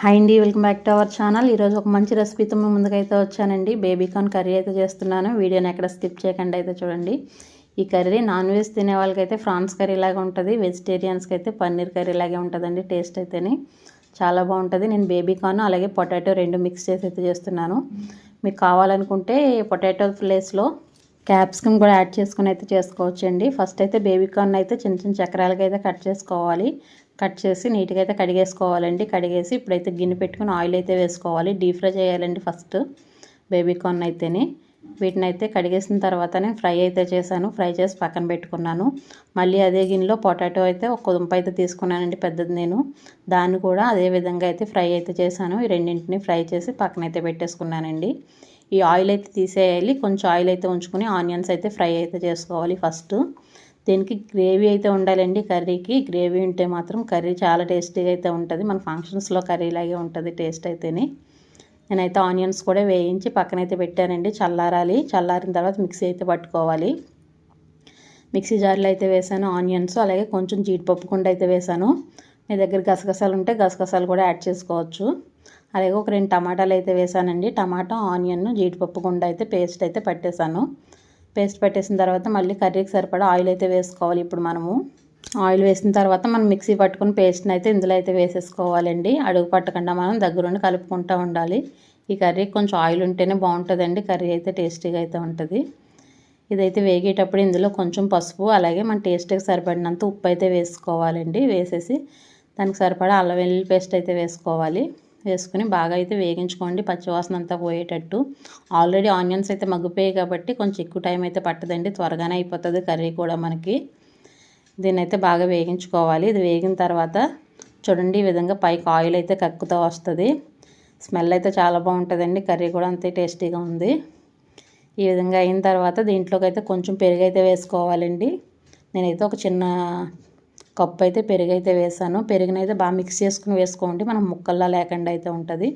Hi అండి welcome back to our channel ఈరోజు ఒక మంచి రెసిపీతో మేము ముందుకైతే వచ్చానండి. బేబీకార్న్ కర్రీ అయితే చేస్తున్నాను. వీడియోని ఎక్కడ స్కిప్ చేయకుండా అయితే చూడండి. ఈ కర్రీ నాన్ వెజ్ తినే వాళ్ళకైతే ఫ్రాన్స్ కర్రీ లాగా ఉంటుంది. వెజిటేరియన్స్కి అయితే పన్నీర్ కర్రీ లాగే ఉంటుందండి టేస్ట్ అయితేనే. చాలా బాగుంటుంది. నేను బేబీకార్న్ అలాగే పొటాటో రెండు మిక్స్ చేసి అయితే చేస్తున్నాను. మీకు కావాలనుకుంటే పొటాటో ప్లేస్లో క్యాప్సికమ్ కూడా యాడ్ చేసుకుని అయితే చేసుకోవచ్చండి. ఫస్ట్ అయితే బేబీకార్న్ అయితే చిన్న చిన్న చక్రాలకి అయితే కట్ చేసుకోవాలి. కట్ చేసి నీట్గా అయితే కడిగేసుకోవాలండి. కడిగేసి ఇప్పుడైతే గిన్నె పెట్టుకుని ఆయిల్ అయితే వేసుకోవాలి. డీప్ ఫ్రై చేయాలండి ఫస్ట్ బేబీకార్న్ అయితేనే. వీటిని అయితే కడిగేసిన తర్వాతనే ఫ్రై అయితే చేశాను. ఫ్రై చేసి పక్కన పెట్టుకున్నాను. మళ్ళీ అదే గిన్నెలో పొటాటో అయితే ఒక దుంప అయితే తీసుకున్నానండి పెద్దది నేను. దాన్ని కూడా అదే విధంగా అయితే ఫ్రై అయితే చేశాను. ఈ రెండింటిని ఫ్రై చేసి పక్కన అయితే పెట్టేసుకున్నానండి. ఈ ఆయిల్ అయితే తీసేయాలి. కొంచెం ఆయిల్ అయితే ఉంచుకొని ఆనియన్స్ అయితే ఫ్రై అయితే చేసుకోవాలి ఫస్ట్. దీనికి గ్రేవీ అయితే ఉండాలండి? కర్రీకి గ్రేవీ ఉంటే మాత్రం కర్రీ చాలా టేస్టీగా అయితే ఉంటుంది. మన ఫంక్షన్స్లో కర్రీ లాగే ఉంటుంది టేస్ట్ అయితేనే. నేనైతే ఆనియన్స్ కూడా వేయించి పక్కనైతే పెట్టానండి. చల్లారాలి. చల్లారిన తర్వాత మిక్సీ అయితే పట్టుకోవాలి. మిక్సీ జార్లో అయితే వేసాను ఆనియన్స్ అలాగే కొంచెం జీడిపప్పు కుండ అయితే వేసాను. మీ దగ్గర గసగసాలు ఉంటే గసగసాలు కూడా యాడ్ చేసుకోవచ్చు. అలాగే ఒక రెండు టమాటాలు అయితే వేసానండి. టమాటా ఆనియన్ జీడిపప్పు గుండ అయితే పేస్ట్ అయితే పట్టేశాను పేస్ట్ పెట్టేసిన తర్వాత మళ్ళీ కర్రీకి సరిపడా ఆయిల్ అయితే వేసుకోవాలి ఇప్పుడు మనము. ఆయిల్ వేసిన తర్వాత మనం మిక్సీ పట్టుకుని పేస్ట్ని అయితే ఇందులో అయితే వేసేసుకోవాలండి. అడుగు పట్టకుండా మనం దగ్గరుండి కలుపుకుంటూ ఉండాలి. ఈ కర్రీ కొంచెం ఆయిల్ ఉంటేనే బాగుంటుందండి. కర్రీ అయితే టేస్టీగా అయితే ఉంటుంది. ఇదైతే వేగేటప్పుడు ఇందులో కొంచెం పసుపు అలాగే మన టేస్ట్కి సరిపడినంత ఉప్పు అయితే వేసుకోవాలండి. వేసేసి దానికి సరిపడా అల్లం వెల్లుల్లి పేస్ట్ అయితే వేసుకోవాలి. వేసుకుని బాగా అయితే వేగించుకోండి. పచ్చివాసన అంతా పోయేటట్టు. ఆల్రెడీ ఆనియన్స్ అయితే మగ్గిపోయాయి కాబట్టి కొంచెం ఎక్కువ టైం అయితే పట్టదండి. త్వరగానే అయిపోతుంది కర్రీ కూడా మనకి. దీన్ని అయితే బాగా వేగించుకోవాలి. ఇది వేగిన తర్వాత చూడండి ఈ విధంగా పైకి ఆయిల్ అయితే కక్కుతూ వస్తుంది. స్మెల్ అయితే చాలా బాగుంటుందండి. కర్రీ కూడా అంతే టేస్టీగా ఉంది. ఈ విధంగా అయిన తర్వాత దీంట్లోకి అయితే కొంచెం పెరుగు అయితే వేసుకోవాలండి. నేనైతే ఒక చిన్న కప్పు అయితే పెరుగు అయితే వేసాను. పెరుగునైతే బాగా మిక్స్ చేసుకుని వేసుకోండి. మనం ముక్కల్లా లేకుండా అయితే ఉంటుంది.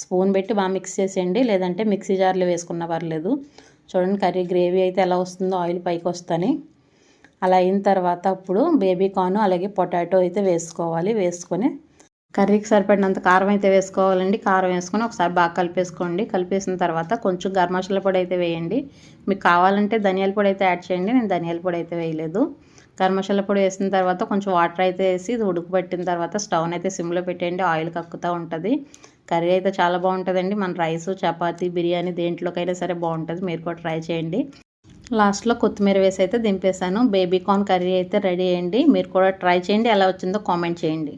స్పూన్ పెట్టి బాగా మిక్స్ చేసేయండి. లేదంటే మిక్సీ జార్లో వేసుకున్న పర్లేదు. చూడండి కర్రీ గ్రేవీ అయితే ఎలా వస్తుందో ఆయిల్ పైకి వస్తాని. అలా అయిన తర్వాత అప్పుడు బేబీ కార్న్ అలాగే పొటాటో అయితే వేసుకోవాలి. వేసుకొని కర్రీకి సరిపడినంత కారం అయితే వేసుకోవాలండి. కారం వేసుకొని ఒకసారి బాగా కలిపేసుకోండి. కలిపేసిన తర్వాత కొంచెం గరం పొడి అయితే వేయండి. మీకు కావాలంటే ధనియాల పొడి అయితే యాడ్ చేయండి. నేను ధనియాల పొడి అయితే వేయలేదు. గరం పొడి వేసిన తర్వాత కొంచెం వాటర్ అయితే వేసి ఇది ఉడుకుపెట్టిన తర్వాత స్టవ్ని అయితే సిమ్లో పెట్టేయండి. ఆయిల్ కక్కుతూ ఉంటుంది. కర్రీ అయితే చాలా బాగుంటుందండి. మన రైస్ చపాతీ బిర్యానీ దేంట్లోకైనా సరే బాగుంటుంది. మీరు కూడా ట్రై చేయండి. లాస్ట్లో కొత్తిమీర వేసి అయితే దింపేశాను. బేబీ కార్న్ కర్రీ అయితే రెడీ అయ్యండి. మీరు కూడా ట్రై చేయండి. ఎలా వచ్చిందో కామెంట్ చేయండి.